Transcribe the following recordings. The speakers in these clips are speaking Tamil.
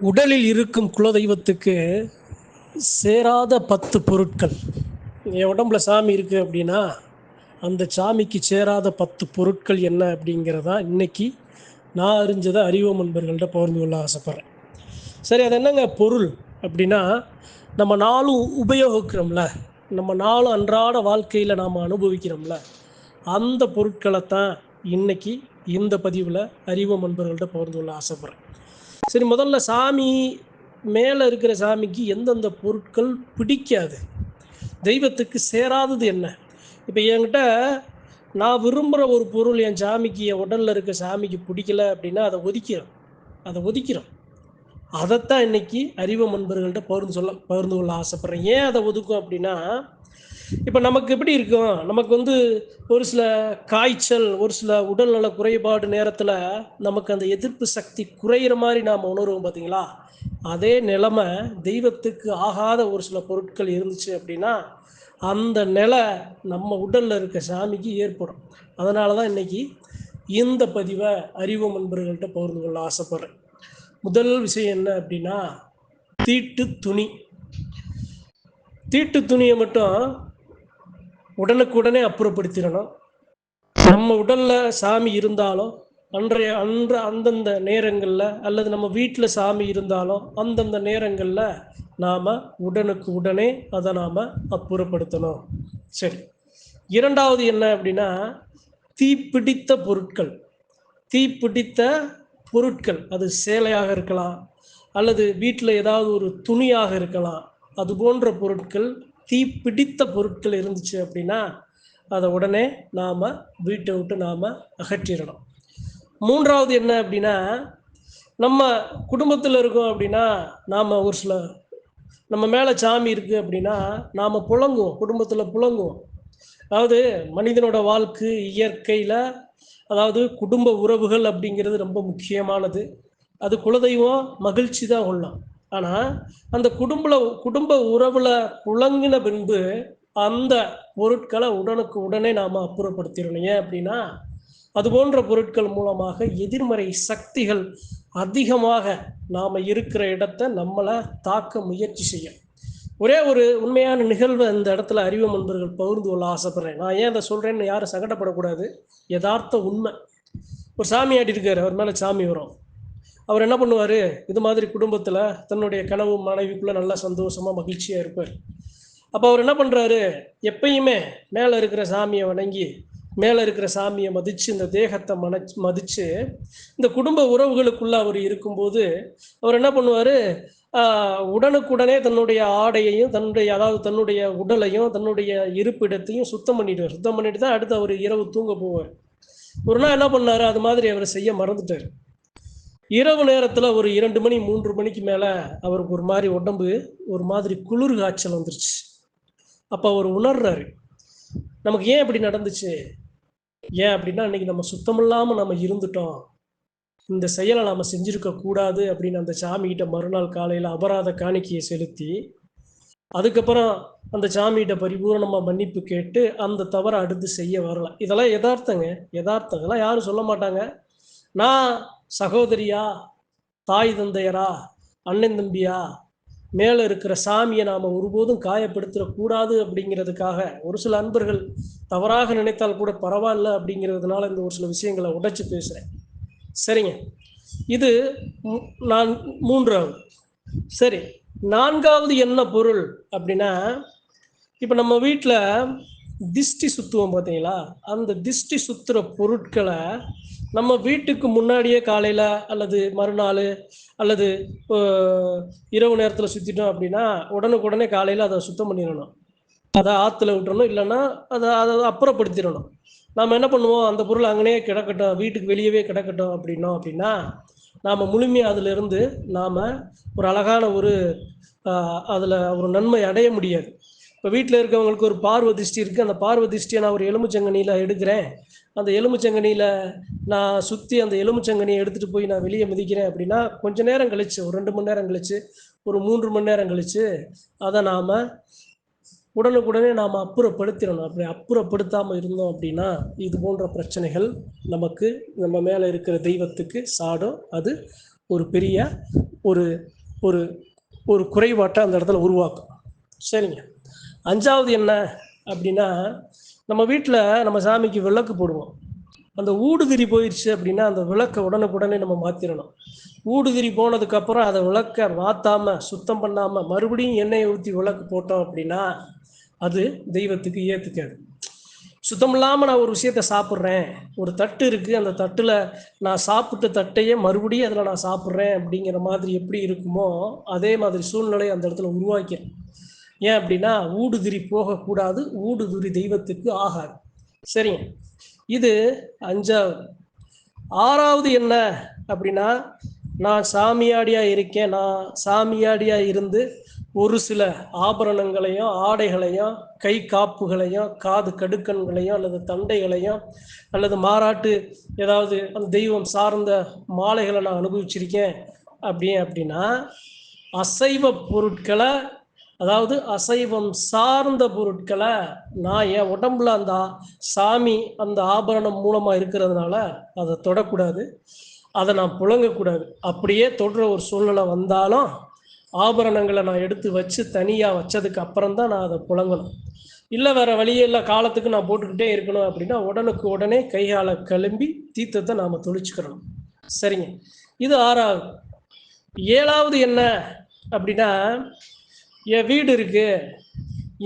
உடலில் இருக்கும் குலதெய்வத்துக்கு சேராத பத்து பொருட்கள். என் உடம்புல சாமி இருக்குது அப்படின்னா அந்த சாமிக்கு சேராத பத்து பொருட்கள் என்ன அப்படிங்கிறதா இன்னைக்கு நான் அறிஞ்சதை அறிவோம் நண்பர்கள்ட்ட பகிர்ந்து கொள்ள ஆசைப்பட்றேன். சரி அது என்னங்க பொருள் அப்படின்னா நம்ம நாளும் உபயோகிக்கிறோம்ல. நம்ம நாளும் அன்றாட வாழ்க்கையில் நாம் அனுபவிக்கிறோம்ல. அந்த பொருட்களை தான் இன்னைக்கு இந்த பதிவில் அறிவோம் நண்பர்கள்ட்ட பகிர்ந்து கொள்ள ஆசைப்பட்றேன். சரி முதல்ல சாமி மேலே இருக்கிற சாமிக்கு எந்தெந்த பொருட்கள் பிடிக்காது? தெய்வத்துக்கு சேராதது என்ன? இப்போ என்கிட்ட நான் விரும்புகிற ஒரு பொருள் என் சாமிக்கு என் உடலில் இருக்க சாமிக்கு பிடிக்கல அப்படின்னா அதை ஒதுக்கிறோம். அதை ஒதுக்கிறோம். அதைத்தான் இன்னைக்கு அறிவு நண்பர்கள்ட்ட பகிர்ந்து சொல்ல பகிர்ந்து கொள்ள ஆசைப்பட்றேன். ஏன் அதை ஒதுக்கும் அப்படின்னா இப்போ நமக்கு எப்படி இருக்கும் நமக்கு வந்து ஒரு சில காய்ச்சல் ஒரு சில உடல்நல குறைபாடு நேரத்தில் நமக்கு அந்த எதிர்ப்பு சக்தி குறையிற மாதிரி நாம் உணர்வோம் பார்த்தீங்களா அதே நிலைமை தெய்வத்துக்கு ஆகாத ஒரு சில பொருட்கள் இருந்துச்சு அப்படின்னா அந்த நிலை நம்ம உடலில் இருக்க சாமிக்கு ஏற்படும். அதனால தான் இன்னைக்கு இந்த பதிவை அறிவு நண்பர்கள்ட்ட பகிர்ந்து கொள்ள ஆசைப்படுறேன். முதல் விஷயம் என்ன அப்படின்னா தீட்டு துணி. தீட்டு துணியை மட்டும் உடனுக்குடனே அப்புறப்படுத்திடணும். நம்ம உடலில் சாமி இருந்தாலும் அன்றைய அன்ற அந்தந்த நேரங்களில் அல்லது நம்ம வீட்டில் சாமி இருந்தாலும் அந்தந்த நேரங்களில் நாம் உடனுக்கு உடனே அதை நாம் அப்புறப்படுத்தணும். சரி. இரண்டாவது என்ன அப்படின்னா தீப்பிடித்த பொருட்கள். தீப்பிடித்த பொருட்கள். அது சேலையாக இருக்கலாம் அல்லது வீட்டில் ஏதாவது ஒரு துணியாக இருக்கலாம் அது போன்ற பொருட்கள் தீப்பிடித்த பொருட்கள் இருந்துச்சு அப்படின்னா அதை உடனே நாம் வீட்டை விட்டு நாம் அகற்றிடணும். மூன்றாவது என்ன அப்படின்னா நம்ம குடும்பத்தில் இருக்கோம் அப்படின்னா நாம் ஒரு சில நம்ம மேலே சாமி இருக்குது அப்படின்னா நாம் புழங்குவோம் குடும்பத்தில் புழங்குவோம். அதாவது மனிதனோட வாழ்க்கை இயற்கையில் அதாவது குடும்ப உறவுகள் அப்படிங்கிறது ரொம்ப முக்கியமானது. அது குலதெய்வம் மகிழ்ச்சி தான் கொள்ளலாம் ஆனால் அந்த குடும்ப குடும்ப உறவில் குழங்கின பின்பு அந்த பொருட்களை உடனுக்கு உடனே நாம் அப்புறப்படுத்திடணும். ஏன் அப்படின்னா அது போன்ற பொருட்கள் மூலமாக எதிர்மறை சக்திகள் அதிகமாக நாம் இருக்கிற இடத்த நம்மளை தாக்க முயற்சி செய்யும். ஒரே ஒரு உண்மையான நிகழ்வு இந்த இடத்துல அறிவு நண்பர்கள் பகிர்ந்து கொள்ள ஆசைப்படுறேன். நான் ஏன் அதை சொல்கிறேன்னு யாரும் சங்கடப்படக்கூடாது. யதார்த்த உண்மை. ஒரு சாமியாட்டி இருக்கார் அவர் மேலே சாமி வரும். அவர் என்ன பண்ணுவார்? இது மாதிரி குடும்பத்தில் தன்னுடைய கனவு மனைவிக்குள்ளே நல்லா சந்தோஷமாக மகிழ்ச்சியாக இருப்பார். அப்போ அவர் என்ன பண்ணுறாரு எப்பயுமே மேலே இருக்கிற சாமியை வணங்கி மேலே இருக்கிற சாமியை மதித்து இந்த தேகத்தை மன மதித்து இந்த குடும்ப உறவுகளுக்குள்ளே அவர் இருக்கும்போது அவர் என்ன பண்ணுவார்? உடனுக்குடனே தன்னுடைய ஆடையையும் தன்னுடைய அதாவது தன்னுடைய உடலையும் தன்னுடைய இருப்பிடத்தையும் சுத்தம் பண்ணிடுவார். சுத்தம் பண்ணிட்டு தான் அடுத்து அவர் இரவு தூங்க போவார். ஒரு நாள் என்ன பண்ணார்? அது மாதிரி அவர் செய்ய மறந்துட்டார். இரவு நேரத்தில் ஒரு இரண்டு மணி மூன்று மணிக்கு மேலே அவருக்கு ஒரு மாதிரி உடம்பு ஒரு மாதிரி குளிர் காய்ச்சல் வந்துருச்சு. அப்போ அவர் உணர்றாரு நமக்கு ஏன் இப்படி நடந்துச்சு? ஏன் அப்படின்னா இன்னைக்கு நம்ம சுத்தமில்லாமல் நம்ம இருந்துட்டோம். இந்த செயலை நாம் செஞ்சிருக்க கூடாது அப்படின்னு அந்த சாமிகிட்ட மறுநாள் காலையில் அபராத காணிக்கையை செலுத்தி அதுக்கப்புறம் அந்த சாமிகிட்ட பரிபூர்ணமாக மன்னிப்பு கேட்டு அந்த தவறை அடுத்து செய்ய வரல. இதெல்லாம் யதார்த்தங்க. யதார்த்தங்கள்லாம் இதெல்லாம் யாரும் சொல்ல மாட்டாங்க. நான் சகோதரியா தாய் தந்தையரா அண்ணன் தம்பியா மேலே இருக்கிற சாமியை நாம் ஒருபோதும் காயப்படுத்திடக்கூடாது அப்படிங்கிறதுக்காக ஒரு சில அன்பர்கள் தவறாக நினைத்தால் கூட பரவாயில்ல அப்படிங்கிறதுனால இந்த ஒரு சில விஷயங்களை உடைச்சி பேசுகிறேன் சரிங்க. இது நான் மூன்றாவது. சரி. நான்காவது என்ன பொருள் அப்படின்னா இப்போ நம்ம வீட்டில் திஷ்டி சுத்துவோம் பார்த்தீங்களா அந்த திஷ்டி சுத்துற பொருட்களை நம்ம வீட்டுக்கு முன்னாடியே காலையில் அல்லது மறுநாள் அல்லது இரவு நேரத்தில் சுற்றிட்டோம் அப்படின்னா உடனுக்குடனே காலையில் அதை சுத்தம் பண்ணிடணும். அதை ஆற்றுல விட்டுறணும். இல்லைன்னா அதை அதை அப்புறப்படுத்திடணும். நாம் என்ன பண்ணுவோம்? அந்த பொருள் அங்கேயே கிடக்கட்டும். வீட்டுக்கு வெளியவே கிடக்கட்டும் அப்படின்னோம் அப்படின்னா நாம் முழுமையாக அதிலிருந்து நாம் ஒரு அழகான ஒரு அதில் ஒரு நன்மை அடைய முடியாது. இப்போ வீட்டில் இருக்கவங்களுக்கு ஒரு பார்வ திருஷ்டி இருக்குது அந்த பார்வ திருஷ்டியை நான் ஒரு எலும்புச்சங்கனியில் எடுக்கிறேன். அந்த எலும்புச்சங்கனியில் நான் சுற்றி அந்த எலுமிச்சங்கனியை எடுத்துகிட்டு போய் நான் வெளியே மிதிக்கிறேன் அப்படின்னா கொஞ்ச நேரம் கழிச்சு ஒரு ரெண்டு மணி நேரம் கழிச்சு ஒரு மூன்று மணி நேரம் கழிச்சு அதை நாம் உடனுக்குடனே நாம் அப்புறப்படுத்திடணும். அப்படி அப்புறப்படுத்தாமல் இருந்தோம் அப்படின்னா இது போன்ற பிரச்சனைகள் நமக்கு நம்ம மேலே இருக்கிற தெய்வத்துக்கு சாடும் அது ஒரு பெரிய ஒரு ஒரு ஒரு குறைபாட்டை அந்த இடத்துல உருவாக்கும். சரிங்க. அஞ்சாவது என்ன அப்படின்னா நம்ம வீட்டில் நம்ம சாமிக்கு விளக்கு போடுவோம். அந்த ஊடுதிரி போயிடுச்சு அப்படின்னா அந்த விளக்கை உடனுக்குடனே நம்ம மாற்றிடணும் ஊடுதிரி போனதுக்கப்புறம் அதை விளக்க மாற்றாமல் சுத்தம் பண்ணாமல் மறுபடியும் எண்ணெயை ஊற்றி விளக்கு போட்டோம் அப்படின்னா அது தெய்வத்துக்கு ஏற்றுக்காது சுத்தம் இல்லாமல் நான் ஒரு விஷயத்த சாப்பிட்றேன். ஒரு தட்டு இருக்குது அந்த தட்டில் நான் சாப்பிட்ட தட்டையே மறுபடியும் அதில் நான் சாப்பிட்றேன் அப்படிங்கிற மாதிரி எப்படி இருக்குமோ அதே மாதிரி சூழ்நிலை அந்த இடத்துல உருவாக்கிறேன் ஏன் அப்படின்னா ஊடுதிரி போகக்கூடாது ஊடுதுரி தெய்வத்துக்கு ஆகாது. சரிங்க. இது அஞ்சாவது. ஆறாவது என்ன அப்படின்னா நான் சாமியாடியாக இருக்கேன் நான் சாமியாடியாக இருந்து ஒரு சில ஆபரணங்களையும் ஆடைகளையும் கை காப்புகளையும் காது கடுக்கன்களையும் அல்லது தண்டைகளையும் அல்லது மாறாட்டு ஏதாவது அந்த தெய்வம் சார்ந்த மாலைகளை நான் அனுபவிச்சிருக்கேன். அப்படி அப்படின்னா அசைவ பொருட்களை அதாவது அசைவம் சார்ந்த பொருட்களை நான் என் உடம்புல அந்த சாமி அந்த ஆபரணம் மூலமாக இருக்கிறதுனால அதை தொடக்கூடாது. அதை நான் புழங்கக்கூடாது. அப்படியே தொடுற ஒரு சூழ்நிலை வந்தாலும் ஆபரணங்களை நான் எடுத்து வச்சு தனியாக வச்சதுக்கு அப்புறம் தான் நான் அதை புழங்கணும். இல்லை வேறு வழியே இல்லை காலத்துக்கு நான் போட்டுக்கிட்டே இருக்கணும் அப்படின்னா உடனுக்கு உடனே கையால் கிளம்பி தீர்த்தத்தை நாம் தொளிச்சுக்கிறணும். சரிங்க. இது ஆறாவது. ஏழாவது என்ன அப்படின்னா என் வீடு இருக்கு.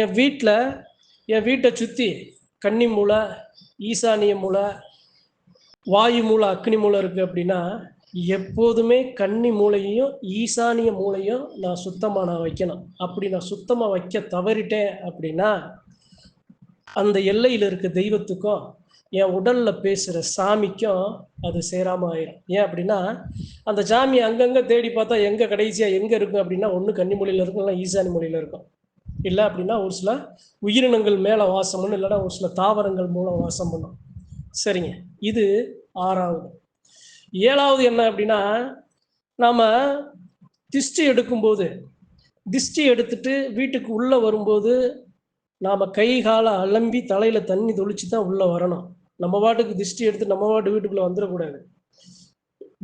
என் வீட்டில் என் வீட்டை சுற்றி கன்னி மூலை ஈசானிய மூலை வாயு மூலை அக்னி மூலை இருக்குது அப்படின்னா எப்போதுமே கன்னி மூளையையும் ஈசானிய மூளையும் நான் சுத்தமாக நான் வைக்கணும். அப்படி நான் சுத்தமாக வைக்க தவறிட்டேன் அப்படின்னா அந்த எல்லையில் இருக்க தெய்வத்துக்கும் என் உடலில் பேசுகிற சாமிக்கும் அது சேராமல் ஆயிரும். ஏன் அப்படின்னா அந்த சாமி அங்கங்கே தேடி பார்த்தா எங்கே கடைசியாக எங்கே இருக்கும் அப்படின்னா ஒன்று கன்னிமொழியில் இருக்கும் இல்லை ஈசானி மொழியில் இருக்கும். இல்லை அப்படின்னா ஒரு சில உயிரினங்கள் மேலே வாசம் பண்ணும் இல்லைன்னா ஒரு சில தாவரங்கள் மூலம் வாசம் பண்ணும். சரிங்க. இது ஆறாவது. ஏழாவது என்ன அப்படின்னா நாம் திஷ்டி எடுக்கும்போது திஷ்டி எடுத்துட்டு வீட்டுக்கு உள்ளே வரும்போது நாம் கை காலை அலம்பி தலையில் தண்ணி தொளிச்சு தான் உள்ளே வரணும். நம்ம பாட்டுக்கு திஷ்டி எடுத்து நம்ம பாட்டு வீட்டுக்குள்ளே வந்துடக்கூடாது.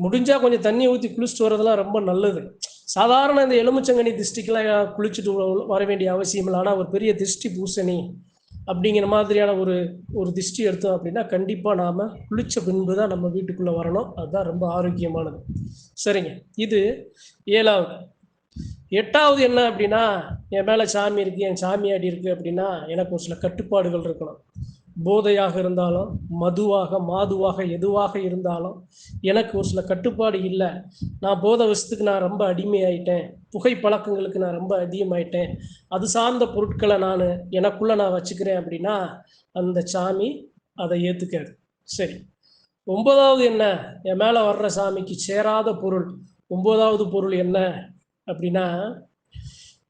முடிஞ்சால் கொஞ்சம் தண்ணி ஊற்றி குளிச்சுட்டு வரதெல்லாம் ரொம்ப நல்லது. சாதாரண இந்த எலுமிச்சங்கனி திஷ்டிக்கெல்லாம் குளிச்சுட்டு வர வேண்டிய அவசியம் இல்லை. ஆனால் ஒரு பெரிய திஷ்டி பூசணி அப்படிங்கிற மாதிரியான ஒரு ஒரு திஷ்டி எடுத்தோம் அப்படின்னா கண்டிப்பாக நாம் குளிச்ச பின்பு தான் நம்ம வீட்டுக்குள்ளே வரணும். அதுதான் ரொம்ப ஆரோக்கியமானது. சரிங்க. இது ஏழாவது. எட்டாவது என்ன அப்படின்னா என் மேலே சாமி இருக்குது என் சாமியாடி இருக்குது அப்படின்னா எனக்கு ஒரு சில கட்டுப்பாடுகள் இருக்கணும். போதையாக இருந்தாலும் மதுவாக மாதுவாக எதுவாக இருந்தாலும் எனக்கு ஒரு சில கட்டுப்பாடு இல்லை. நான் போதை விஷயத்துக்கு நான் ரொம்ப அடிமையாயிட்டேன். புகை பழக்கங்களுக்கு நான் ரொம்ப அதிகமாயிட்டேன். அது சார்ந்த பொருட்களை நான் எனக்குள்ளே நான் வச்சுக்கிறேன் அப்படின்னா அந்த சாமி அதை ஏற்றுக்காது சரி. ஒன்பதாவது என்ன? என் மேலே வர்ற சாமிக்கு சேராத பொருள். ஒன்பதாவது பொருள் என்ன அப்படின்னா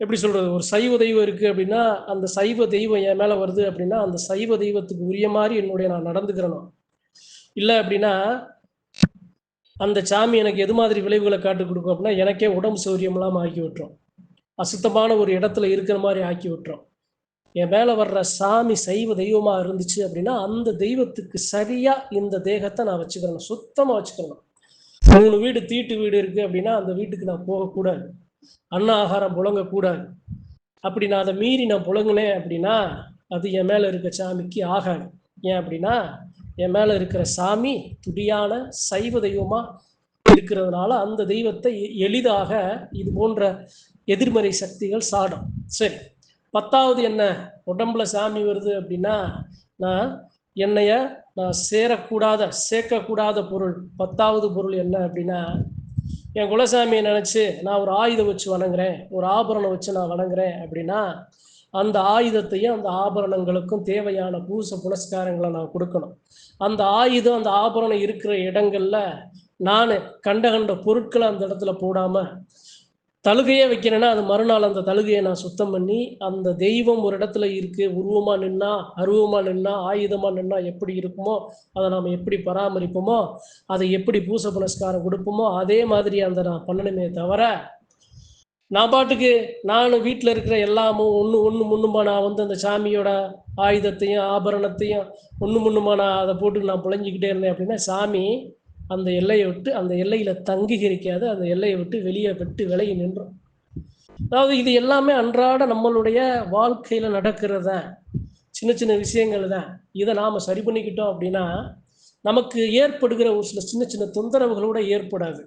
எப்படி சொல்றது ஒரு சைவ தெய்வம் இருக்கு அப்படின்னா அந்த சைவ தெய்வம் என் மேல வருது அப்படின்னா அந்த சைவ தெய்வத்துக்கு உரிய மாதிரி என்னுடைய நான் நடந்துக்கிறணும். இல்லை அப்படின்னா அந்த சாமி எனக்கு எது மாதிரி விளைவுகளை காட்டு கொடுக்கும் அப்படின்னா எனக்கே உடம்பு சௌரியம் இல்லாமல் ஆக்கி விட்டுரும். அசுத்தமான ஒரு இடத்துல இருக்கிற மாதிரி ஆக்கி விட்டுரும். என் மேலே வர்ற சாமி சைவ தெய்வமாக இருந்துச்சு அப்படின்னா அந்த தெய்வத்துக்கு சரியாக இந்த தேகத்தை நான் வச்சுக்கிறேன் சுத்தமாக வச்சுக்கிறேன் மூணு வீடு தீட்டு வீடு இருக்குது அப்படின்னா அந்த வீட்டுக்கு நான் போகக்கூடாது. அன்ன ஆகாரம் புழங்கக்கூடாது. அப்படி நான் அதை மீறி நான் புழங்கினேன் அப்படின்னா அது என் மேலே இருக்க சாமிக்கு ஆகாது. ஏன் அப்படின்னா என் மேலே இருக்கிற சாமி துடியான சைவ தெய்வமாக இருக்கிறதுனால அந்த தெய்வத்தை எ- எளிதாக இது போன்ற எதிர்மறை சக்திகள் சாடும். சரி பத்தாவது என்ன? உடம்புல சாமி வருது அப்படின்னா நான் என்னைய நான் சேரக்கூடாத சேர்க்கக்கூடாத பொருள் பத்தாவது பொருள் என்ன அப்படின்னா என் குலசாமியை நினச்சி நான் ஒரு ஆயுதம் வச்சு வணங்குறேன் ஒரு ஆபரணம் வச்சு நான் வணங்குறேன் அப்படின்னா அந்த ஆயுதத்தையும் அந்த ஆபரணங்களுக்கும் தேவையான பூச புனஸ்காரங்களை நான் கொடுக்கணும். அந்த ஆயுதம் அந்த ஆபரணம் இருக்கிற இடங்கள்ல நான் கண்ட கண்ட பொருட்களை அந்த இடத்துல போடாமல் தழுகையே வைக்கிறேன்னா அது மறுநாள் அந்த தழுகையை நான் சுத்தம் பண்ணி அந்த தெய்வம் ஒரு இடத்துல இருக்கு உருவமா நின்னா அருவமா நின்னா ஆயுதமா நின்னா எப்படி இருக்குமோ அதை நாம் எப்படி பராமரிப்போமோ அதை எப்படி பூச புனஸ்காரம் கொடுப்போமோ அதே மாதிரி அந்த நான் பண்ணணுமே தவிர நான் பாட்டுக்கு நானும் வீட்டில் இருக்கிற எல்லாமும் ஒன்று ஒன்று முன்னுமா நான் வந்து அந்த சாமியோட ஆயுதத்தையும் ஆபரணத்தையும் ஒன்று முன்னுமா நான் அதை போட்டு நான் புழஞ்சிக்கிட்டே இருந்தேன் அப்படின்னா சாமி அந்த எல்லையை விட்டு அந்த எல்லையில தங்கீகரிக்காது அந்த எல்லையை விட்டு வெளியே விட்டு விலகி நின்றோம். அதாவது இது எல்லாமே அன்றாட நம்மளுடைய வாழ்க்கையில நடக்கிறத சின்ன சின்ன விஷயங்கள் தான் இதை நாம சரி பண்ணிக்கிட்டோம் அப்படின்னா நமக்கு ஏற்படுகிற ஒரு சில சின்ன சின்ன தொந்தரவுகளோட ஏற்படாது.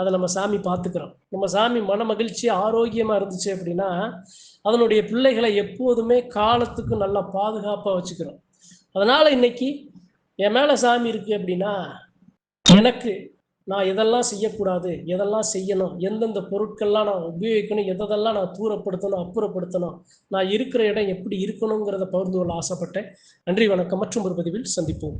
அதை நம்ம சாமி பார்த்துக்கிறோம். நம்ம சாமி மன மகிழ்ச்சி ஆரோக்கியமா இருந்துச்சு அப்படின்னா அதனுடைய பிள்ளைகளை எப்போதுமே காலத்துக்கு நல்லா பாதுகாப்பாக வச்சுக்கிறோம். அதனால இன்னைக்கு என் மேலே சாமி இருக்கு அப்படின்னா எனக்கு நான் எதெல்லாம் செய்யக்கூடாது எதெல்லாம் செய்யணும் எந்தெந்த பொருட்கள்லாம் நான் உபயோகிக்கணும் எதெல்லாம் நான் தூரப்படுத்தணும் அப்புறப்படுத்தணும் நான் இருக்கிற இடம் எப்படி இருக்கணுங்கிறத பகிர்ந்து கொள்ள ஆசைப்பட்டேன். நன்றி வணக்கம். மற்றும் ஒரு பதிவில் சந்திப்போம்.